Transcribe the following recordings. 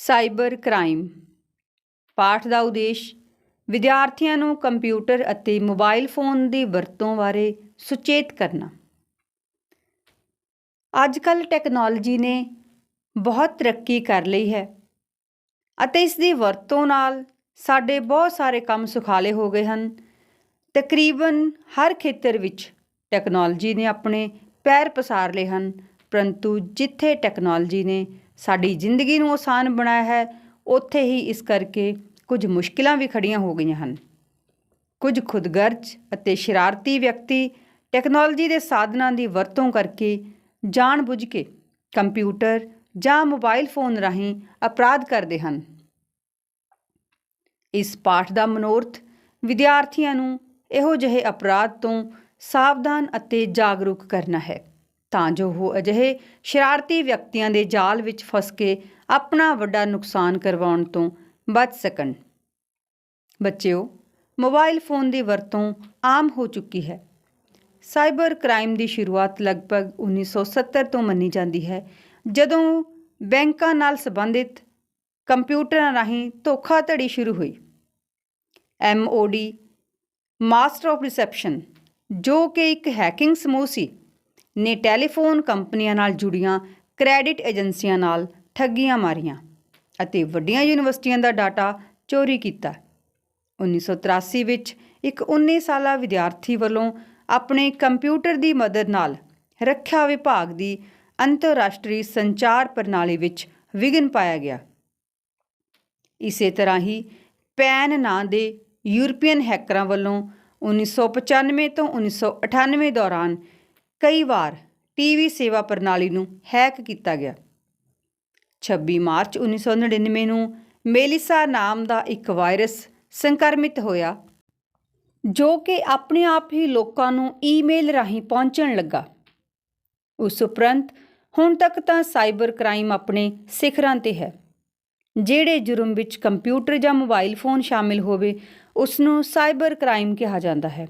Cyber crime. ਪਾਠ ਦਾ ਉਦੇਸ਼, ਵਿਦਿਆਰਥੀਆਂ ਨੂੰ ਕੰਪਿਊਟਰ ਅਤੇ ਮੋਬਾਈਲ ਫੋਨ ਦੀ ਵਰਤੋਂ ਬਾਰੇ ਸੁਚੇਤ ਕਰਨਾ। ਅੱਜ ਕੱਲ੍ਹ ਟੈਕਨੋਲੋਜੀ ਨੇ ਬਹੁਤ ਤਰੱਕੀ ਕਰ ਲਈ ਹੈ ਅਤੇ ਇਸ ਦੀ ਵਰਤੋਂ ਨਾਲ ਸਾਡੇ ਬਹੁਤ ਸਾਰੇ ਕੰਮ ਸੁਖਾਲੇ ਹੋ ਗਏ ਹਨ। ਤਕਰੀਬਨ ਹਰ ਖੇਤਰ ਵਿੱਚ ਟੈਕਨੋਲੋਜੀ ਨੇ ਆਪਣੇ ਪੈਰ ਪਸਾਰ ਲਏ ਹਨ, ਪਰੰਤੂ ਜਿੱਥੇ ਟੈਕਨੋਲੋਜੀ ਨੇ ਸਾਡੀ ਜ਼ਿੰਦਗੀ ਨੂੰ ਆਸਾਨ ਬਣਾਇਆ ਹੈ, ਉੱਥੇ ਹੀ ਇਸ ਕਰਕੇ ਕੁਝ ਮੁਸ਼ਕਿਲਾਂ ਵੀ ਖੜੀਆਂ ਹੋ ਗਈਆਂ ਹਨ। ਕੁਝ ਖੁਦਗਰਜ਼ ਅਤੇ ਸ਼ਰਾਰਤੀ ਵਿਅਕਤੀ ਟੈਕਨੋਲੋਜੀ ਦੇ ਸਾਧਨਾਂ ਦੀ ਵਰਤੋਂ ਕਰਕੇ ਜਾਣਬੁੱਝ ਕੇ ਕੰਪਿਊਟਰ ਜਾਂ ਮੋਬਾਈਲ ਫੋਨ ਰਾਹੀਂ ਅਪਰਾਧ ਕਰਦੇ ਹਨ। ਇਸ ਪਾਠ ਦਾ ਮਨੋਰਥ ਵਿਦਿਆਰਥੀਆਂ ਨੂੰ ਇਹੋ ਜਿਹੇ ਅਪਰਾਧ ਤੋਂ ਸਾਵਧਾਨ ਅਤੇ ਜਾਗਰੂਕ ਕਰਨਾ ਹੈ। ਤਾਂ ਜੋ ਉਹ ਅਜਿਹੇ ਸ਼ਰਾਰਤੀ ਵਿਅਕਤੀਆਂ ਦੇ ਜਾਲ ਵਿੱਚ ਫਸ ਕੇ ਆਪਣਾ ਵੱਡਾ ਨੁਕਸਾਨ ਕਰਵਾਉਣ ਤੋਂ ਬਚ ਸਕਣ। ਬੱਚਿਓ, ਮੋਬਾਈਲ ਫੋਨ ਦੀ ਵਰਤੋਂ ਆਮ ਹੋ ਚੁੱਕੀ ਹੈ। ਸਾਈਬਰ ਕ੍ਰਾਈਮ ਦੀ ਸ਼ੁਰੂਆਤ ਲਗਭਗ 1970 ਤੋਂ ਮੰਨੀ ਜਾਂਦੀ ਹੈ, ਜਦੋਂ ਬੈਂਕਾਂ ਨਾਲ ਸੰਬੰਧਿਤ ਕੰਪਿਊਟਰਾਂ ਰਾਹੀਂ ਧੋਖਾਧੜੀ ਸ਼ੁਰੂ ਹੋਈ। ਐਮਓਡੀ ਮਾਸਟਰ ਆਫ ਰਿਸੈਪਸ਼ਨ, ਜੋ ਕਿ ਇੱਕ ਹੈਕਿੰਗ ਸਮੂਹ ਸੀ ਨੇ ਟੈਲੀਫੋਨ ਕੰਪਨੀਆਂ ਨਾਲ ਜੁੜੀਆਂ ਕ੍ਰੈਡਿਟ ਏਜੰਸੀਆਂ ਨਾਲ ਠੱਗੀਆਂ ਮਾਰੀਆਂ ਅਤੇ ਵੱਡੀਆਂ ਯੂਨੀਵਰਸਿਟੀਆਂ ਦਾ ਡਾਟਾ ਚੋਰੀ ਕੀਤਾ। 1983 ਵਿੱਚ ਇੱਕ 19 ਸਾਲਾ ਵਿਦਿਆਰਥੀ ਵੱਲੋਂ ਆਪਣੇ ਕੰਪਿਊਟਰ ਦੀ ਮਦਦ ਨਾਲ ਰੱਖਿਆ ਵਿਭਾਗ ਦੀ ਅੰਤਰਰਾਸ਼ਟਰੀ ਸੰਚਾਰ ਪ੍ਰਣਾਲੀ ਵਿੱਚ ਵਿਘਨ ਪਾਇਆ ਗਿਆ। ਇਸੇ ਤਰ੍ਹਾਂ ਹੀ ਪੈਨ ਨਾਂ ਦੇ ਯੂਰਪੀਅਨ ਹੈਕਰਾਂ ਵੱਲੋਂ 1995 ਤੋਂ 1998 ਦੌਰਾਨ ਕਈ ਵਾਰ ਟੀਵੀ ਸੇਵਾ ਪ੍ਰਣਾਲੀ ਨੂੰ ਹੈਕ ਕੀਤਾ ਗਿਆ। 26 ਮਾਰਚ 1999 ਨੂੰ ਮੇਲਿਸਾ ਨਾਮ ਦਾ ਇੱਕ ਵਾਇਰਸ ਸੰਕਰਮਿਤ ਹੋਇਆ, ਜੋ ਕਿ ਆਪਣੇ ਆਪ ਹੀ ਲੋਕਾਂ ਨੂੰ ਈਮੇਲ ਰਾਹੀਂ ਪਹੁੰਚਣ ਲੱਗਾ। ਉਸ ਉਪਰੰਤ ਹੁਣ ਤੱਕ ਤਾਂ ਸਾਈਬਰ ਕ੍ਰਾਈਮ ਆਪਣੇ ਸਿਖਰਾਂ ਤੇ ਹੈ। ਜਿਹੜੇ ਜੁਰਮ ਵਿੱਚ ਕੰਪਿਊਟਰ ਜਾਂ ਮੋਬਾਈਲ ਫੋਨ ਸ਼ਾਮਿਲ ਹੋਵੇ ਉਸ ਨੂੰ ਸਾਈਬਰ ਕ੍ਰਾਈਮ ਕਿਹਾ ਜਾਂਦਾ ਹੈ।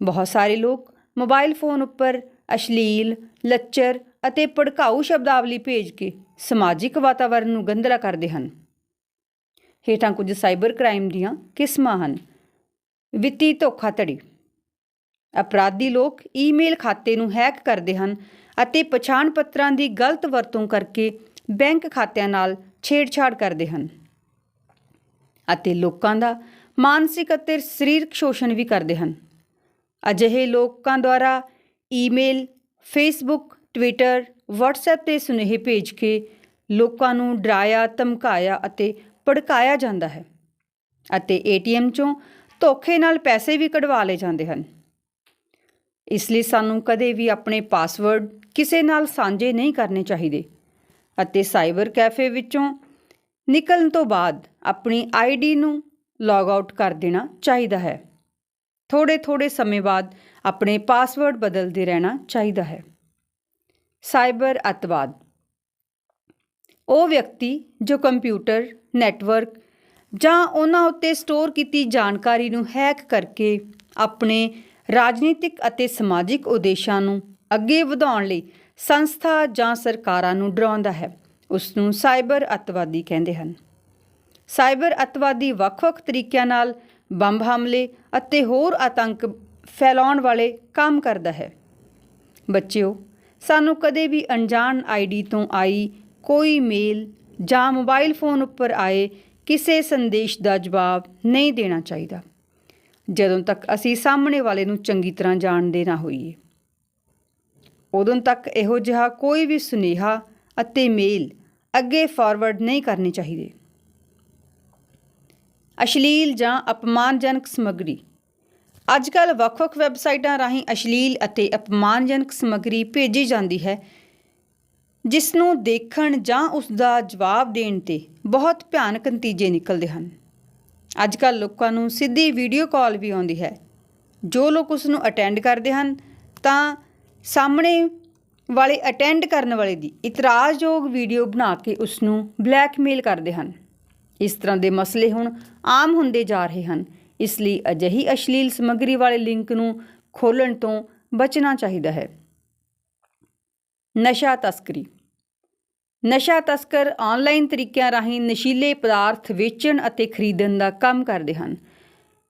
ਬਹੁਤ ਸਾਰੇ ਲੋਕ ਮੋਬਾਈਲ ਫੋਨ ਉੱਪਰ ਅਸ਼ਲੀਲ, ਲੱਚਰ ਅਤੇ ਭੜਕਾਊ ਸ਼ਬਦਾਵਲੀ ਭੇਜ ਕੇ ਸਮਾਜਿਕ ਵਾਤਾਵਰਣ ਨੂੰ ਗੰਧਲਾ ਕਰਦੇ ਹਨ। ਹੇਠਾਂ ਕੁਝ ਸਾਈਬਰ ਕ੍ਰਾਈਮ ਦੀਆਂ ਕਿਸਮਾਂ ਹਨ। ਵਿੱਤੀ ਧੋਖਾਧੜੀ। ਅਪਰਾਧੀ ਲੋਕ ਈਮੇਲ ਖਾਤੇ ਨੂੰ ਹੈਕ ਕਰਦੇ ਹਨ ਅਤੇ ਪਛਾਣ ਪੱਤਰਾਂ ਦੀ ਗਲਤ ਵਰਤੋਂ ਕਰਕੇ ਬੈਂਕ ਖਾਤਿਆਂ ਨਾਲ ਛੇੜਛਾੜ ਕਰਦੇ ਹਨ ਅਤੇ ਲੋਕਾਂ ਦਾ ਮਾਨਸਿਕ ਅਤੇ ਸਰੀਰਕ ਸ਼ੋਸ਼ਣ ਵੀ ਕਰਦੇ ਹਨ। ਅਜਿਹੇ ਲੋਕਾਂ ਦੁਆਰਾ ਈਮੇਲ, ਫੇਸਬੁੱਕ, ਟਵਿੱਟਰ, ਵਟਸਐਪ ਤੇ ਸੁਨੇਹੇ ਭੇਜ ਕੇ ਲੋਕਾਂ ਨੂੰ ਡਰਾਇਆ, ਧਮਕਾਇਆ ਅਤੇ ਭੜਕਾਇਆ ਜਾਂਦਾ ਹੈ ਅਤੇ ਏਟੀਐਮ ਚੋਂ ਧੋਖੇ ਨਾਲ ਪੈਸੇ ਵੀ ਕਢਵਾ ਲਏ ਜਾਂਦੇ ਹਨ। ਇਸ ਲਈ ਸਾਨੂੰ ਕਦੇ ਵੀ ਆਪਣੇ ਪਾਸਵਰਡ ਕਿਸੇ ਨਾਲ ਸਾਂਝੇ ਨਹੀਂ ਕਰਨੇ ਚਾਹੀਦੇ ਅਤੇ ਸਾਈਬਰ ਕੈਫੇ ਵਿੱਚੋਂ ਨਿਕਲਣ ਤੋਂ ਬਾਅਦ ਆਪਣੀ ਆਈਡੀ ਨੂੰ ਲੌਗ ਆਊਟ ਕਰ ਦੇਣਾ ਚਾਹੀਦਾ ਹੈ। ਥੋੜੇ ਥੋੜੇ ਸਮੇਂ ਬਾਅਦ ਆਪਣੇ ਪਾਸਵਰਡ ਬਦਲਦੇ ਰਹਿਣਾ ਚਾਹੀਦਾ ਹੈ। ਸਾਈਬਰ ਅਤਵਾਦ। ਉਹ ਵਿਅਕਤੀ ਜੋ ਕੰਪਿਊਟਰ, ਨੈਟਵਰਕ ਜਾਂ ਉਹਨਾਂ ਉੱਤੇ ਸਟੋਰ ਕੀਤੀ ਜਾਣਕਾਰੀ ਨੂੰ ਹੈਕ ਕਰਕੇ ਆਪਣੇ ਰਾਜਨੀਤਿਕ ਅਤੇ ਸਮਾਜਿਕ ਉਦੇਸ਼ਾਂ ਨੂੰ ਅੱਗੇ ਵਧਾਉਣ ਲਈ ਸੰਸਥਾ ਜਾਂ ਸਰਕਾਰਾਂ ਨੂੰ ਡਰਾਉਂਦਾ ਹੈ ਉਸ ਨੂੰ ਸਾਈਬਰ ਅਤਵਾਦੀ ਕਹਿੰਦੇ ਹਨ। ਸਾਈਬਰ ਅਤਵਾਦੀ ਵੱਖ-ਵੱਖ ਤਰੀਕਿਆਂ ਨਾਲ ਬੰਬ ਹਮਲੇ ਅਤੇ ਹੋਰ ਆਤੰਕ ਫੈਲਾਉਣ ਵਾਲੇ ਕੰਮ ਕਰਦਾ ਹੈ। ਬੱਚਿਓ, ਸਾਨੂੰ ਕਦੇ ਵੀ ਅਣਜਾਣ ਆਈਡੀ ਤੋਂ ਆਈ ਕੋਈ ਮੇਲ ਜਾਂ ਮੋਬਾਈਲ ਫੋਨ ਉੱਪਰ ਆਏ ਕਿਸੇ ਸੰਦੇਸ਼ ਦਾ ਜਵਾਬ ਨਹੀਂ ਦੇਣਾ ਚਾਹੀਦਾ। ਜਦੋਂ ਤੱਕ ਅਸੀਂ ਸਾਹਮਣੇ ਵਾਲੇ ਨੂੰ ਚੰਗੀ ਤਰ੍ਹਾਂ ਜਾਣਦੇ ਨਾ ਹੋਈਏ। ਉਦੋਂ ਤੱਕ ਇਹੋ ਜਿਹਾ ਕੋਈ ਵੀ ਸੁਨੇਹਾ ਅਤੇ ਮੇਲ ਅੱਗੇ ਫਾਰਵਰਡ ਨਹੀਂ ਕਰਨੇ ਚਾਹੀਦੇ। ਅਸ਼ਲੀਲ ਜਾਂ ਅਪਮਾਨਜਨਕ ਸਮੱਗਰੀ। ਅੱਜਕੱਲ ਵੱਖ-ਵੱਖ ਵੈਬਸਾਈਟਾਂ ਰਾਹੀਂ ਅਸ਼ਲੀਲ ਅਤੇ ਅਪਮਾਨਜਨਕ ਸਮੱਗਰੀ ਭੇਜੀ ਜਾਂਦੀ ਹੈ ਜਿਸ ਨੂੰ ਦੇਖਣ ਜਾਂ ਉਸ ਦਾ ਜਵਾਬ ਦੇਣ ਤੇ ਬਹੁਤ ਭਿਆਨਕ ਨਤੀਜੇ ਨਿਕਲਦੇ ਹਨ। ਅੱਜਕੱਲ ਲੋਕਾਂ ਨੂੰ ਸਿੱਧੀ ਵੀਡੀਓ ਕਾਲ ਵੀ ਆਉਂਦੀ ਹੈ। ਜੋ ਲੋਕ ਉਸ ਨੂੰ ਅਟੈਂਡ ਕਰਦੇ ਹਨ, ਤਾਂ ਸਾਹਮਣੇ ਵਾਲੇ ਅਟੈਂਡ ਕਰਨ ਵਾਲੇ ਦੀ ਇਤਰਾਜ਼ਯੋਗ ਵੀਡੀਓ ਬਣਾ ਕੇ ਉਸ ਨੂੰ ਬਲੈਕਮੇਲ ਕਰਦੇ ਹਨ। ਇਸ ਤਰ੍ਹਾਂ ਦੇ ਮਸਲੇ ਹੁਣ ਆਮ ਹੁੰਦੇ ਜਾ ਰਹੇ ਹਨ। ਇਸ ਲਈ ਅਜਿਹੀ ਅਸ਼ਲੀਲ ਸਮੱਗਰੀ ਵਾਲੇ ਲਿੰਕ ਨੂੰ ਖੋਲਣ ਤੋਂ ਬਚਣਾ ਚਾਹੀਦਾ ਹੈ। ਨਸ਼ਾ ਤਸਕਰੀ। ਨਸ਼ਾ ਤਸਕਰ ਆਨਲਾਈਨ ਤਰੀਕਿਆਂ ਰਾਹੀਂ ਨਸ਼ੀਲੇ ਪਦਾਰਥ ਵੇਚਣ ਅਤੇ ਖਰੀਦਣ ਦਾ ਕੰਮ ਕਰਦੇ ਹਨ।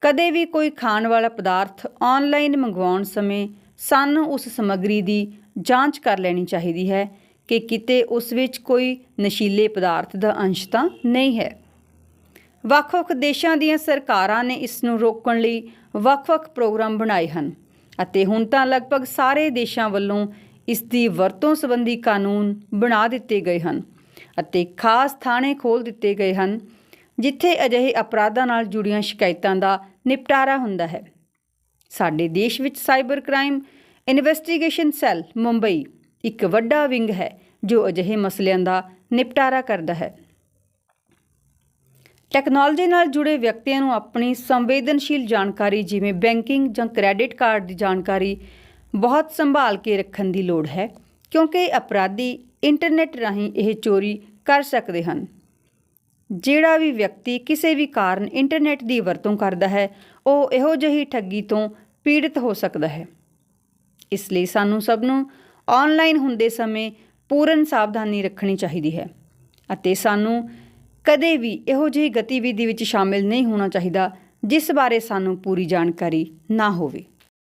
ਕਦੇ ਵੀ ਕੋਈ ਖਾਣ ਵਾਲਾ ਪਦਾਰਥ ਆਨਲਾਈਨ ਮੰਗਵਾਉਣ ਸਮੇਂ ਸਾਨੂੰ ਉਸ ਸਮੱਗਰੀ ਦੀ ਜਾਂਚ ਕਰ ਲੈਣੀ ਚਾਹੀਦੀ ਹੈ ਕਿ ਕਿਤੇ ਉਸ ਵਿੱਚ ਕੋਈ ਨਸ਼ੀਲੇ ਪਦਾਰਥ ਦਾ ਅੰਸ਼ ਤਾਂ ਨਹੀਂ ਹੈ। ਵੱਖ-ਵੱਖ ਦੇਸ਼ਾਂ ਦੀਆਂ ਸਰਕਾਰਾਂ ਨੇ ਇਸ ਨੂੰ ਰੋਕਣ ਲਈ ਵੱਖ-ਵੱਖ ਪ੍ਰੋਗਰਾਮ ਬਣਾਏ ਹਨ ਅਤੇ ਹੁਣ ਤਾਂ ਲਗਭਗ ਸਾਰੇ ਦੇਸ਼ਾਂ ਵੱਲੋਂ ਇਸ ਦੀ ਵਰਤੋਂ ਸੰਬੰਧੀ ਕਾਨੂੰਨ ਬਣਾ ਦਿੱਤੇ ਗਏ ਹਨ ਅਤੇ ਖਾਸ ਥਾਣੇ ਖੋਲ੍ਹ ਦਿੱਤੇ ਗਏ ਹਨ, ਜਿੱਥੇ ਅਜਿਹੇ ਅਪਰਾਧਾਂ ਨਾਲ ਜੁੜੀਆਂ ਸ਼ਿਕਾਇਤਾਂ ਦਾ ਨਿਪਟਾਰਾ ਹੁੰਦਾ ਹੈ। ਸਾਡੇ ਦੇਸ਼ ਵਿੱਚ cyber crime investigation cell Mumbai ਇੱਕ ਵੱਡਾ ਵਿੰਗ ਹੈ, ਜੋ ਅਜਿਹੇ ਮਸਲਿਆਂ ਦਾ ਨਿਪਟਾਰਾ ਕਰਦਾ ਹੈ। ਟੈਕਨੋਲੋਜੀ ਨਾਲ ਜੁੜੇ ਵਿਅਕਤੀਆਂ ਨੂੰ ਆਪਣੀ ਸੰਵੇਦਨਸ਼ੀਲ ਜਾਣਕਾਰੀ, ਜਿਵੇਂ ਬੈਂਕਿੰਗ ਜਾਂ ਕ੍ਰੈਡਿਟ ਕਾਰਡ ਦੀ ਜਾਣਕਾਰੀ ਬਹੁਤ ਸੰਭਾਲ ਕੇ ਰੱਖਣ ਦੀ ਲੋੜ ਹੈ, ਕਿਉਂਕਿ ਅਪਰਾਧੀ ਇੰਟਰਨੈਟ ਰਾਹੀਂ ਇਹ ਚੋਰੀ ਕਰ ਸਕਦੇ ਹਨ। ਜਿਹੜਾ ਵੀ ਵਿਅਕਤੀ ਕਿਸੇ ਵੀ ਕਾਰਨ ਇੰਟਰਨੈਟ ਦੀ ਵਰਤੋਂ ਕਰਦਾ ਹੈ, ਉਹ ਇਹੋ ਜਿਹੀ ਠੱਗੀ ਤੋਂ ਪੀੜਤ ਹੋ ਸਕਦਾ ਹੈ। ਇਸ ਲਈ ਸਾਨੂੰ ਸਭ ਨੂੰ ਆਨਲਾਈਨ ਹੁੰਦੇ ਸਮੇਂ ਪੂਰਨ ਸਾਵਧਾਨੀ ਰੱਖਣੀ ਚਾਹੀਦੀ ਹੈ ਅਤੇ ਸਾਨੂੰ ਕਦੇ ਵੀ ਇਹੋ ਜਿਹੀ ਗਤੀਵਿਧੀ ਵਿੱਚ ਸ਼ਾਮਿਲ ਨਹੀਂ ਹੋਣਾ ਚਾਹੀਦਾ, ਜਿਸ ਬਾਰੇ ਸਾਨੂੰ ਪੂਰੀ ਜਾਣਕਾਰੀ ਨਾ ਹੋਵੇ।